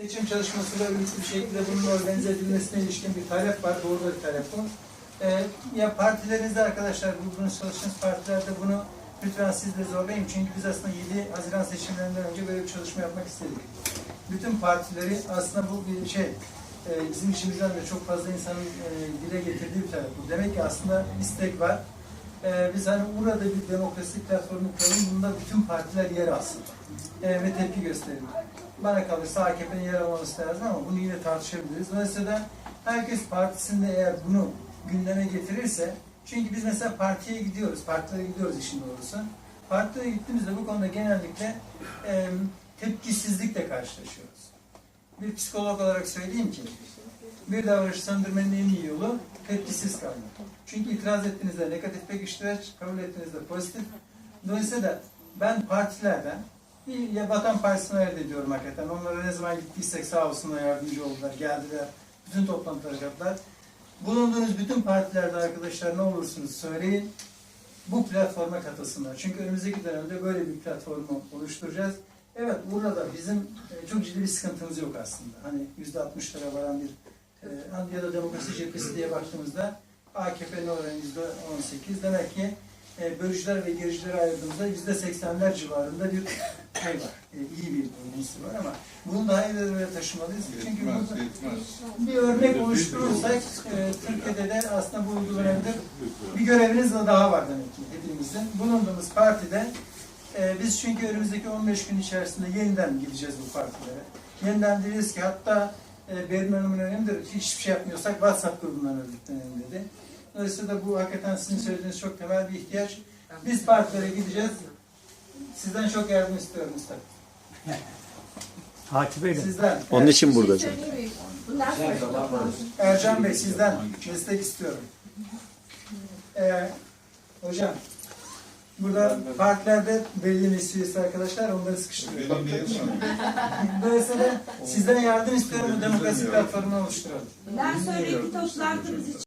Seçim çalışmasıyla örgütlü bir şekilde bunun organize edilmesine ilişkin bir talep var. Doğru bir talep bu. Ee, ya partilerinizde arkadaşlar, grubunuz çalıştığınız partilerde bunu lütfen siz de zorlayın. Çünkü biz aslında 7 Haziran seçimlerinden önce böyle bir çalışma yapmak istedik. Bütün partileri aslında bu bir şey, e, bizim işimizden de çok fazla insanın e, dile getirdiği bir talep bu. Demek ki aslında istek var. Ee, biz hani burada bir demokrasi platformu kuralım, bunda bütün partiler yer alsın e, ve tepki gösterelim. Bana kalırsa AKP'nin yer alması lazım ama bunu yine tartışabiliriz. Dolayısıyla herkes partisinde eğer bunu gündeme getirirse, çünkü biz mesela partiye gidiyoruz, partilere gidiyoruz işin doğrusu. Partilere gittiğimizde bu konuda genellikle e, tepkisizlikle karşılaşıyoruz. Bir psikolog olarak söyleyeyim ki, bir davranışı söndürmenin en iyi yolu tepkisiz kalmak. Çünkü itiraz ettiğinizde negatif pekiştireç, kabul ettiğinizde pozitif. Dolayısıyla ben partilerden ya Vatan Partisi'ne elde ediyorum hakikaten. Onlara ne zaman gittiysek sağ olsunlar yardımcı oldular, geldiler. Bütün toplantılara kattılar. Bulunduğunuz bütün partilerde arkadaşlar ne olursunuz söyleyin. Bu platforma katılsınlar. Çünkü önümüzdeki dönemde böyle bir platformu oluşturacağız. Evet burada bizim e, çok ciddi bir sıkıntımız yok aslında. Hani yüzde altmışlara varan bir e, da demokrasi cephesi diye baktığımızda AKP'nin oranı yüzde on sekiz. Demek ki e, bölücüler ve gericileri ayırdığımızda yüzde seksenler civarında bir şey var. E, iyi bir unsur var ama bunu daha ileri taşımalıyız. Çünkü Yetmez, burada yetmez. bir örnek oluşturursak e, Türkiye'de de aslında bu uygulanabilir bir göreviniz de daha var demek ki hepimizin. Bulunduğumuz partide e, biz çünkü önümüzdeki 15 gün içerisinde yeniden gideceğiz bu partilere. Yeniden diyeceğiz ki hatta e, Berin Hanım'ın önemlidir. Hiçbir şey yapmıyorsak WhatsApp grubundan örgütlenelim dedi. Dolayısıyla bu hakikaten sizin söylediğiniz çok temel bir ihtiyaç. Biz partilere gideceğiz. Sizden çok yardım istiyorum Mustafa. Takip edin. Sizden. Onun Evet. için burada. Bundan sonra Ercan Bey sizden destek istiyorum. Ee, hocam, burada partilerde belli meclis üyesi arkadaşlar onları sıkıştırıyor. Var? Dolayısıyla sizden yardım istiyorum bu demokrasi platformunu oluşturalım. bundan sonraki toplantılarımız için